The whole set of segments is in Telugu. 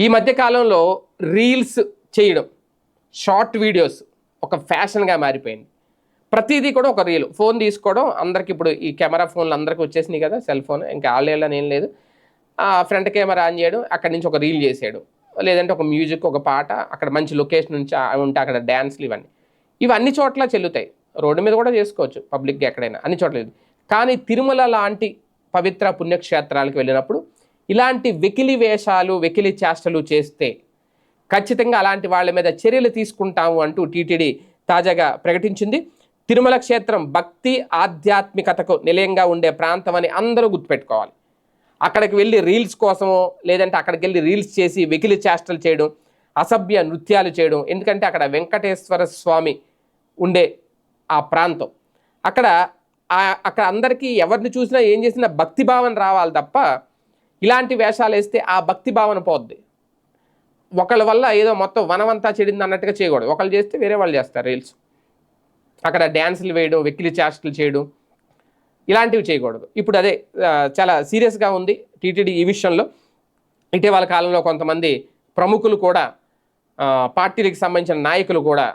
ఈ మధ్య కాలంలో రీల్స్ చేయడం షార్ట్ వీడియోస్ ఒక ఫ్యాషన్గా మారిపోయింది. ప్రతిదీ కూడా ఒక రీల్. ఫోన్ తీసుకోవడం అందరికి ఇప్పుడు ఈ కెమెరా ఫోన్లు అందరికీ వచ్చేసినాయి కదా సెల్ ఫోన్. ఇంకా ఆళ్ళేళ్ళని ఏం లేదు. ఫ్రంట్ కెమెరా ఆన్ చేయడం అక్కడి నుంచి ఒక రీల్ చేసేయడం. లేదంటే ఒక మ్యూజిక్ ఒక పాట అక్కడ మంచి లొకేషన్ నుంచి ఆ- ఉంటే అక్కడ డ్యాన్స్లు ఇవన్నీ. ఇవన్నీ చోట్ల చెల్లుతాయి. రోడ్డు మీద కూడా చేసుకోవచ్చు పబ్లిక్గా ఎక్కడైనా అన్ని చోట్ల కానీ తిరుమల లాంటి పవిత్ర పుణ్యక్షేత్రాలకు వెళ్ళినప్పుడు ఇలాంటి వెకిలి వేషాలు వెకిలి చేష్టలు చేస్తే ఖచ్చితంగా అలాంటి వాళ్ళ మీద చర్యలు తీసుకుంటాము అంటూ టీటీడీ తాజాగా ప్రకటించింది. తిరుమల క్షేత్రం భక్తి ఆధ్యాత్మికతకు నిలయంగా ఉండే ప్రాంతం అని అందరూ గుర్తుపెట్టుకోవాలి. అక్కడికి వెళ్ళి రీల్స్ కోసమో లేదంటే అక్కడికి వెళ్ళి రీల్స్ చేసి వెకిలి చేష్టలు చేయడం అసభ్య నృత్యాలు చేయడం ఎందుకంటే అక్కడ వెంకటేశ్వర స్వామి ఉండే ఆ ప్రాంతం. అక్కడ అక్కడ అందరికీ ఎవరిని చూసినా ఏం చేసినా భక్తిభావం రావాలి తప్ప ఇలాంటి వేషాలు వేస్తే ఆ భక్తి భావన పోద్ది. ఒకళ్ళ వల్ల ఏదో మొత్తం వనమంతా చెడింది అన్నట్టుగా చేయకూడదు. ఒకళ్ళు చేస్తే వేరే వాళ్ళు చేస్తారు రీల్స్. అక్కడ డ్యాన్సులు వేయడం వెక్కిలి చేష్టలు చేయడం ఇలాంటివి చేయకూడదు. ఇప్పుడు అదే చాలా సీరియస్గా ఉంది టీటీడీ ఈ విషయంలో. ఇటీవల కాలంలో కొంతమంది ప్రముఖులు కూడా పార్టీలకు సంబంధించిన నాయకులు కూడా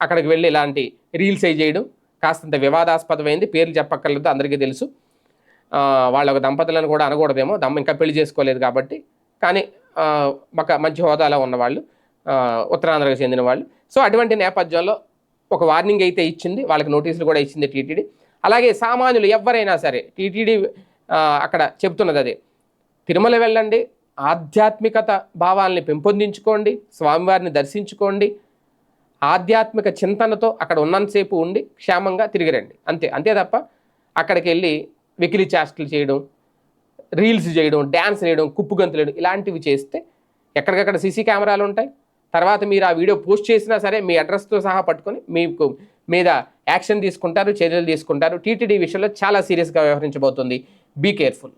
అక్కడికి వెళ్ళి ఇలాంటి రీల్స్ అయి చేయడం కాస్తంత వివాదాస్పదమైంది. పేర్లు చెప్పక్కర్లేదు అందరికీ తెలుసు. వాళ్ళ ఒక దంపతులను కూడా అనకూడదేమో దమ్మ ఇంకా పెళ్ళి చేసుకోలేదు కాబట్టి. కానీ ఒక మంచి హోదాలో ఉన్నవాళ్ళు ఉత్తరాంధ్రకు చెందిన వాళ్ళు. సో అటువంటి నేపథ్యంలో ఒక వార్నింగ్ అయితే ఇచ్చింది వాళ్ళకి నోటీసులు కూడా ఇచ్చింది టీటీడీ. అలాగే సామాన్యులు ఎవరైనా సరే టీటీడీ అక్కడ చెప్తున్నది అదే తిరుమల వెళ్ళండి ఆధ్యాత్మికత భావాల్ని పెంపొందించుకోండి స్వామివారిని దర్శించుకోండి ఆధ్యాత్మిక చింతనతో అక్కడ ఉన్నంతసేపు ఉండి క్షేమంగా తిరిగి రండి. అంతే అంతే తప్ప అక్కడికి వెళ్ళి వెకిలి చేష్టలు చేయడం రీల్స్ చేయడం డ్యాన్స్ వేయడం కుప్పుగంతులు వేయడం ఇలాంటివి చేస్తే ఎక్కడికక్కడ సీసీ కెమెరాలు ఉంటాయి. తర్వాత మీరు ఆ వీడియో పోస్ట్ చేసినా సరే మీ అడ్రస్తో సహా పట్టుకొని మీకు మీద యాక్షన్ తీసుకుంటారు చర్యలు తీసుకుంటారు. టీటీడీ విషయంలో చాలా సీరియస్గా వ్యవహరించబోతుంది. Be careful